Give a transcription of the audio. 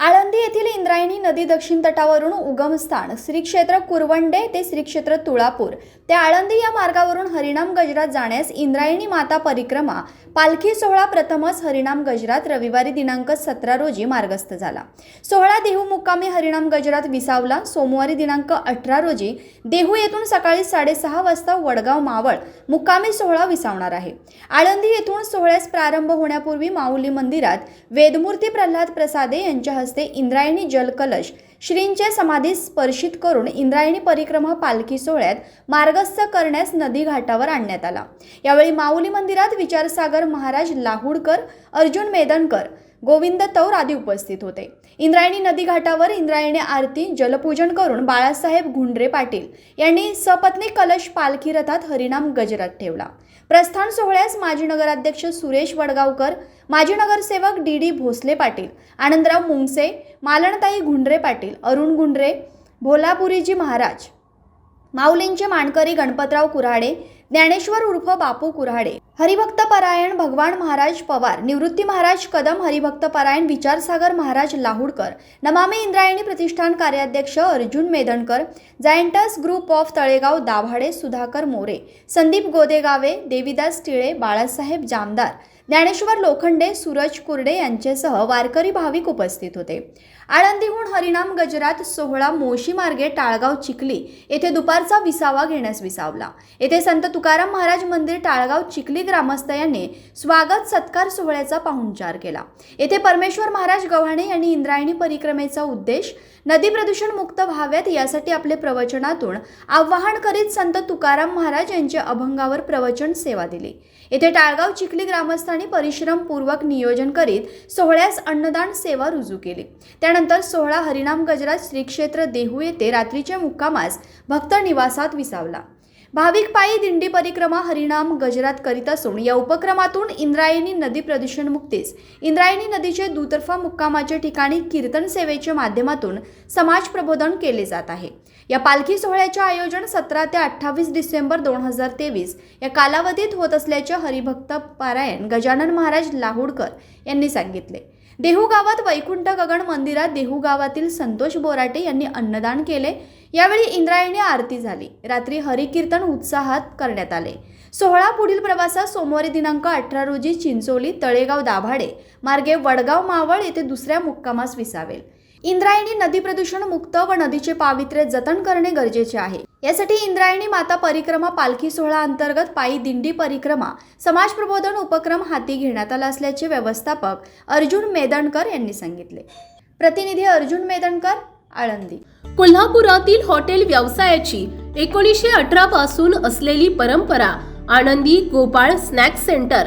आळंदी येथील इंद्रायणी नदी दक्षिण तटावरून उगमस्थान श्री क्षेत्र कुरवंडे ते श्री क्षेत्र तुळापूर. ते आळंदी या मार्गावरून हरिणाम गजरात जाण्यास इंद्रायणी माता परिक्रमा पालखी सोहळा प्रथमच हरिणाम गजरात रविवारी दिनांक सतरा रोजी मार्गस्थ झाला. सोहळा देहू मुक्कामी हरिणाम गजरात विसावला. सोमवारी दिनांक अठरा रोजी देहू येथून सकाळी साडेसहा वाजता वडगाव मावळ मुक्कामी सोहळा विसावणार आहे. आळंदी येथून सोहळ्यास प्रारंभ होण्यापूर्वी माऊली मंदिरात वेदमूर्ती प्रल्हाद प्रसादे यांच्या हस्ते इंद्रायणी जलकलश श्रींचे समाधी स्पर्शित करून इंद्रायणी परिक्रमा पालखी सोहळ्यात मार्गस्थ करण्यास नदी घाटावर आणण्यात आला. यावेळी माऊली मंदिरात विचारसागर महाराज लाहुडकर अर्जुन मेदनकर गोविंद तौर आदी उपस्थित होते. इंद्रायणी नदी घाटावर इंद्रायणी आरती जलपूजन करून बाळासाहेब घुंडरे पाटील यांनी सपत्नी कलश पालखी रथात हरिनाम गजरात ठेवला. प्रस्थान सोहळ्यास माजी नगराध्यक्ष सुरेश वडगावकर माजी नगरसेवक डी डी भोसले पाटील आनंदराव मुंगसे मालणताई घुंडरे पाटील अरुण गुंडरे भोलापुरीजी महाराज माऊलींचे मानकरी गणपतराव कुऱ्हाडे ज्ञानेश्वर उर्फ बापू कुऱ्हाडे हरिभक्त परायण भगवान महाराज पवार निवृत्ती महाराज कदम हरिभक्त परायण विचारसागर महाराज लाहूडकर नमामी इंद्रायणी प्रतिष्ठान कार्याध्यक्ष Arjun Medankar giants group of Talegaon Dabhade Sudhakar More Sandeep Godegave Devidas Tile Balasaheb Jamdar Dnyaneshwar Lokhande Suraj Kurde यांच्यासह वारकरी भाविक उपस्थित होते. आळंदीहून हरिनाम गजरात सोहळा मोशी मार्गे टाळगाव चिखली येथे दुपारचा विसावा घेण्यास विसावला. येथे संत तुकाराम महाराज मंदिर टाळगाव चिखली ग्रामस्थ यांनी स्वागत सत्कार सोहळ्याचा पाहुणचार केला. येथे परमेश्वर महाराज गव्हाणे यांनी इंद्रायणी परिक्रमेचा उद्देश नदी प्रदूषण मुक्त व्हाव्यात यासाठी आपले प्रवचनातून आवाहन करीत संत तुकाराम महाराज यांच्या अभंगावर प्रवचन सेवा दिली. येथे टाळगाव चिखली ग्रामस्थांनी परिश्रमपूर्वक नियोजन करीत सोहळ्यास अन्नदान सेवा रुजू केली. त्यानंतर सोहळा हरिनाम गजरात श्रीक्षेत्र देहू येथे रात्रीच्या मुक्कामास भक्त निवासात विसावला. भाविक पायी दिंडी परिक्रमा हरिनाम गजरात करीत असून या उपक्रमातून इंद्रायणी नदी प्रदूषण मुक्तीस इंद्रायणी नदीचे दुतर्फा मुक्कामाच्या ठिकाणी कीर्तन सेवेच्या माध्यमातून समाज प्रबोधन केले जात आहे. या पालखी सोहळ्याचे आयोजन सतरा ते अठ्ठावीस डिसेंबर दोन हजार तेवीस या कालावधीत होत असल्याचे हरिभक्त पारायण गजानन महाराज लाहूडकर यांनी सांगितले. देहू गावात वैकुंठ गगन मंदिरात देहू गावातील संतोष बोराटे यांनी अन्नदान केले. यावेळी इंद्रायणी आरती झाली. रात्री हरिकीर्तन उत्साहात करण्यात आले. सोहळा पुढील प्रवासात सोमवारी दिनांक अठरा रोजी चिंचोली तळेगाव दाभाडे मार्गे वडगाव मावळ येथे दुसऱ्या मुक्कामास विसावेल. इंद्रायणी नदी प्रदूषण मुक्त व नदीचे पावित्र्य जतन करणे गरजेचे आहे. यासाठी इंद्रायणी माता परिक्रमा पालखी सोहळा अंतर्गत पायी दिंडी परिक्रमा समाज प्रबोधन उपक्रम हाती घेण्यात आला असल्याचे व्यवस्थापक अर्जुन मेदणकर यांनी सांगितले. प्रतिनिधी अर्जुन मेदणकर आळंदी. कोल्हापुरातील हॉटेल व्यवसायाची एकोणीसशे अठरा पासून असलेली परंपरा आनंदी गोपाळ स्नॅक्स सेंटर